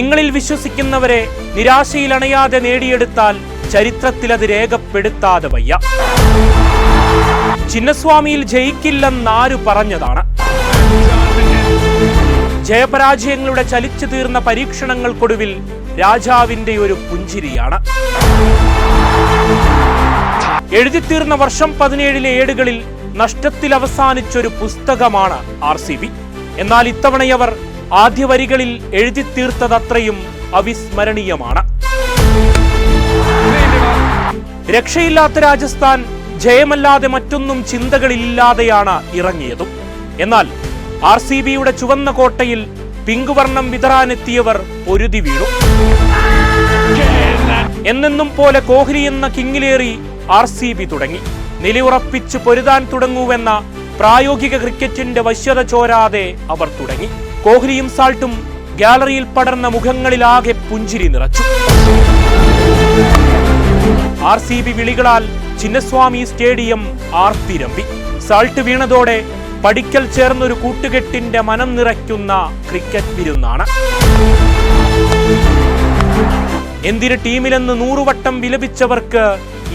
നിങ്ങളിൽ വിശ്വസിക്കുന്നവരെ നിരാശയിൽ അണയാതെ നേടിയെടുത്താൽ ചരിത്രത്തിൽ അത് രേഖപ്പെടുത്താതെ വയ്യ. ചിന്നസ്വാമിയിൽ ജയിക്കില്ലെന്നാരു പറഞ്ഞതാണ്. ജയപരാജയങ്ങളുടെ ചലിച്ചു തീർന്ന പരീക്ഷണങ്ങൾക്കൊടുവിൽ രാജാവിന്റെ ഒരു പുഞ്ചിരിയാണ്. എഴുതിത്തീർന്ന വർഷം പതിനേഴിലെ ഏടുകളിൽ നഷ്ടത്തിൽ അവസാനിച്ചൊരു പുസ്തകമാണ് ആർ സി ബി. എന്നാൽ ഇത്തവണയവർ ആദ്യ വരികളിൽ എഴുതിത്തീർത്തതത്രയും അവിസ്മരണീയമാണ്. രക്ഷയില്ലാത്ത രാജസ്ഥാൻ ജയമല്ലാതെ മറ്റൊന്നും ചിന്തകളില്ലാതെയാണ് ഇറങ്ങിയതും. എന്നാൽ ആർ സി ബിയുടെ ചുവന്ന കോട്ടയിൽ പിങ്ക് വർണം വിതറാനെത്തിയവർ പൊരുതി വീണു. എന്നെന്നും പോലെ കോഹ്ലി എന്ന കിങ്ങിലേറി ആർ സി ബി തുടങ്ങി. നിലയുറപ്പിച്ച് പൊരുതാൻ തുടങ്ങുവെന്ന പ്രായോഗിക ക്രിക്കറ്റിന്റെ വശ്യത ചോരാതെ അവർ തുടങ്ങി. കോഹ്ലിയും സാൾട്ടും ഗാലറിയിൽ പടർന്ന മുഖങ്ങളിലാകെ പുഞ്ചിരി നിറച്ചു. ആർ സി ബി വിളികളാൽ ചിന്നസ്വാമി സ്റ്റേഡിയം ആർത്തിരമ്പി. സാൾട്ട് വീണതോടെ പടിക്കൽ ചേർന്നൊരു കൂട്ടുകെട്ടിന്റെ മനം നിറയ്ക്കുന്ന ക്രിക്കറ്റ് വിരുന്നാണ്. എന്തിന് ടീമിലെന്ന് നൂറുവട്ടം വിലപിച്ചവർക്ക്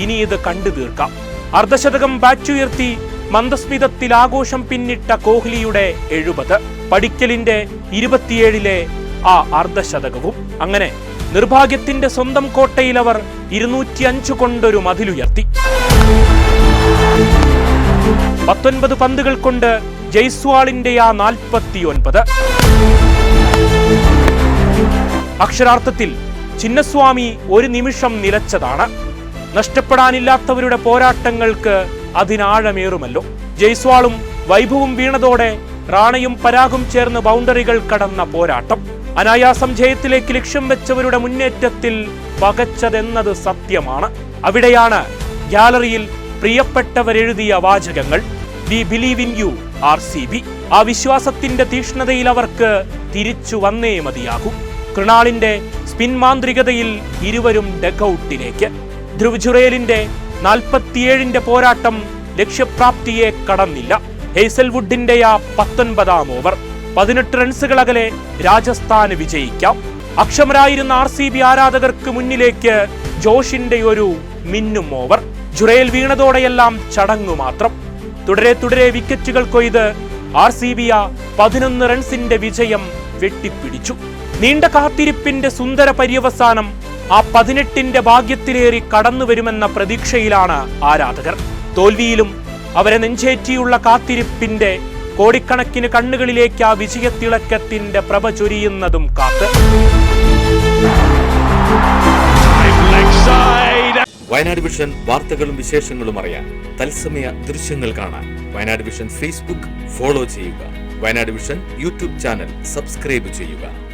ഇനി ഇത് കണ്ടു തീർക്കാം. അർദ്ധശതകം ബാറ്റുയർത്തി മന്ദസ്മിതത്തിൽ ആഘോഷം പിന്നിട്ട കോഹ്ലിയുടെ എഴുപത്. പടിക്കലിന്റെ ഇരുപത്തിയേഴിലെ ആ അർദ്ധശതകവും. അങ്ങനെ നിർഭാഗ്യത്തിന്റെ സ്വന്തം കോട്ടയിൽ അവർ ഇരുന്നൂറ്റി കൊണ്ടൊരു മതിലുയർത്തി. പത്തൊൻപത് പന്തുകൾ കൊണ്ട് ജയ്സ്വാളിന്റെ ആ നാൽപ്പത്തിയൊൻപത്. അക്ഷരാർത്ഥത്തിൽ ചിന്നസ്വാമി ഒരു നിമിഷം നിലച്ചതാണ്. നഷ്ടപ്പെടാനില്ലാത്തവരുടെ പോരാട്ടങ്ങൾക്ക് അതിനാഴമേറുമല്ലോ. ജയ്സ്വാളും വൈഭവും വീണതോടെ റാണയും പരാഗും ചേർന്ന് ബൗണ്ടറികൾ കടന്ന പോരാട്ടം. അനായാസം ജയത്തിലേക്ക് ലക്ഷ്യം വെച്ചവരുടെ മുന്നേറ്റത്തിൽ പകച്ചതെന്നത് സത്യമാണ്. അവിടെയാണ് ഗാലറിയിൽ പ്രിയപ്പെട്ടവരെഴുതിയ വാചകങ്ങൾ. We believe in you R C B ആ വിശ്വാസത്തിന്റെ തീക്ഷ്ണതയിൽ അവർക്ക് തിരിച്ചു വന്നേ മതിയാകൂ. കൃണാളിന്റെ സ്പിൻ മാന്ത്രികതയിൽ ഇരുവരും ഡെക്കൗട്ടിലേക്ക് ധ്രുവ് ജുറേലിന്റെ നാൽപ്പത്തിയേഴിന്റെ പോരാട്ടം ലക്ഷ്യപ്രാപ്തിയെ കടന്നില്ല. ഹേസൽവുഡിന്റെ ആ പത്തൊൻപതാം ഓവർ. പതിനെട്ട് റൺസുകൾ അകലെ രാജസ്ഥാന് വിജയിക്കാം. അക്ഷമരായിരുന്ന ആർ സി ബി ആരാധകർക്ക് മുന്നിലേക്ക് ജോഷിന്റെ ഒരു മിന്നും ഓവർ. ജുറയിൽ വീണതോടെയെല്ലാം ചടങ്ങു മാത്രം. തുടരെ തുടരെ വിക്കറ്റുകൾ കൊയ്ത് ആർ സി ബി പതിനൊന്ന് റൺസിന്റെ വിജയം വെട്ടിപ്പിടിച്ചു. നീണ്ട കാത്തിരിപ്പിന്റെ സുന്ദര പര്യവസാനം ആ പതിനെട്ടിന്റെ ഭാഗ്യത്തിലേറി കടന്നു വരുമെന്ന പ്രതീക്ഷയിലാണ് ആരാധകർ. തോൽവിയിലും അവരെ നെഞ്ചേറ്റിയുള്ള കാത്തിരിപ്പിന്റെ കോടിക്കണക്കിന് കണ്ണുകളിലേക്ക് ആ വിജയത്തിളക്കത്തിന്റെ പ്രഭ ചൊരിയുന്നതും കാത്ത്. വയനാട് വിഷൻ വാർത്തകളും വിശേഷങ്ങളും അറിയാൻ തത്സമയ ദൃശ്യങ്ങൾ കാണാൻ വയനാട് വിഷൻ ഫേസ്ബുക്ക് ഫോളോ ചെയ്യുക. Wayanad vision YouTube channel subscribe ചെയ്യുക.